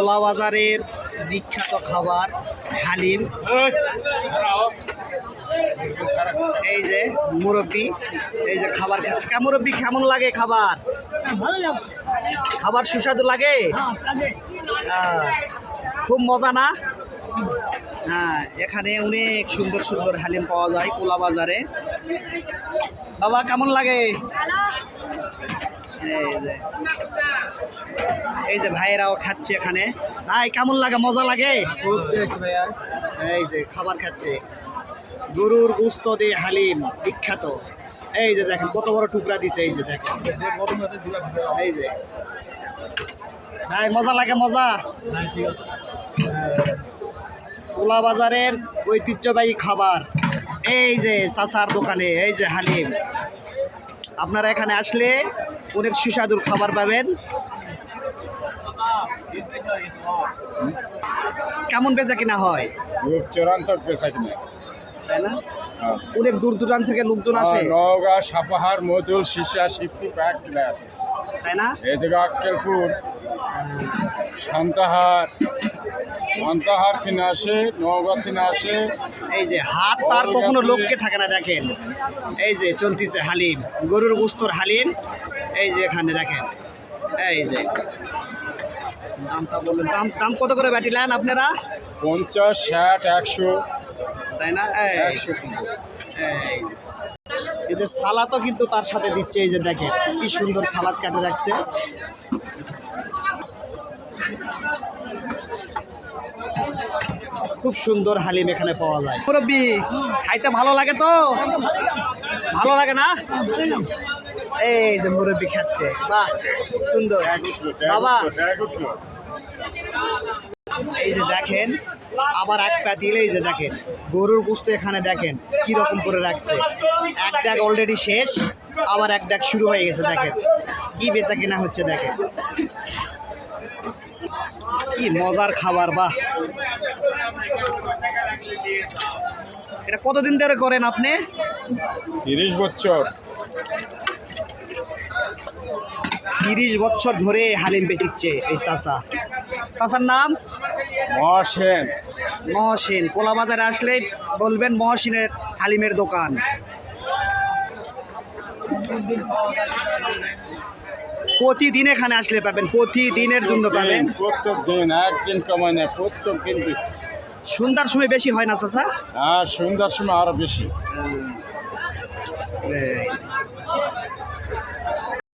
কোলা বাজারের বিখ্যাত খাবার হালিম। এই যে মুরব্বী এই যে খাবার খাচ্ছে। কে মুরব্বি কেমন লাগে খাবার? খাবার সুস্বাদু লাগে? খুব মজা না? হ্যাঁ এখানে অনেক সুন্দর সুন্দর হালিম পাওয়া যায় কোলা বাজারে। বাবা কেমন লাগে? এই যে এই যে ভাইয়েরাও খাচ্ছে এখানে। ভাই কেমন লাগে? মজা লাগে? এই যে খাবার খাচ্ছে। গরুর গুস্ত দিয়ে হালিম বিখ্যাত। এই যে দেখেন কত বড় টুকরা দিছে এই যে দেখেন। এই যে। ভাই মজা লাগে মজা? কোলা বাজারের ঐতিহ্যবাহী খাবার। এই যে চাচার দোকানে এই যে হালিম। আপনারা এখানে আসলে অনেক সুস্বাদুর খাবার পাবেন। কেমন বেচা কিনা হয়? কিনা। তাই না? অনেক দূর দূরান্ত থেকে লোকজন আসে। নওগাঁ সাপাহার মধুল সিসা শিবপুর কিনা আছে। তাই না? এদিকে আক্কেলপুর সান্তাহার সান্তাহার কিনে আসে নওগাঁ কিনে আসে। এই যে হাত তার কখনো লোককে থাকে না দেখেন। এই যে চলতিছে হালিম গরুর গুস্তর হালিম। এই যে এখানে দেখেন এই যে। দামটা বললেন দাম দাম কত করে ব্যাটিলেন আপনারা? পঞ্চাশ ষাট একশো। তাই না? এই। একশো এই। এই যে সালাদও কিন্তু তার সাথে দিচ্ছে এই যে দেখেন কি সুন্দর সালাদ কাটে রাখছে। খুব সুন্দর হালিম এখানে পাওয়া যায়। মুরব্বি খাইতে ভালো লাগে তো? ভালো লাগে না? এই যে মুরব্বি খাচ্ছে। বাহ সুন্দর। বাবা। এই যে দেখেন আবার এক প্যাতিল এই যে দেখেন গরুর গুস্ত এখানে দেখেন কি রকম করে রাখছে। এক ডাক অলরেডি শেষ আবার এক ডাক শুরু হয়ে গেছে দেখেন। কি বেচা কিনা হচ্ছে দেখেন। কি মজার খাবার বাহ। এটা কতদিন ধরে করেন আপনি? তিরিশ বছর। তিরিশ বছর ধরে হালিম বেচিচ্ছে এই চাচা চাচার নাম? মহাসেন। মহসিন। কোলাবাজারে আসলে বলবেন মহসিনের হালিমের দোকান। প্রতিদিন এখানে আসলে পাবেন প্রতিদিনের জন্য পাবেন। প্রত্যেক দিন একদিন কমায় না প্রত্যেক দিন বেশি। সন্ধ্যার সময় বেশি হয় না চাচা? হ্যাঁ সন্ধ্যার সময় আরও বেশি।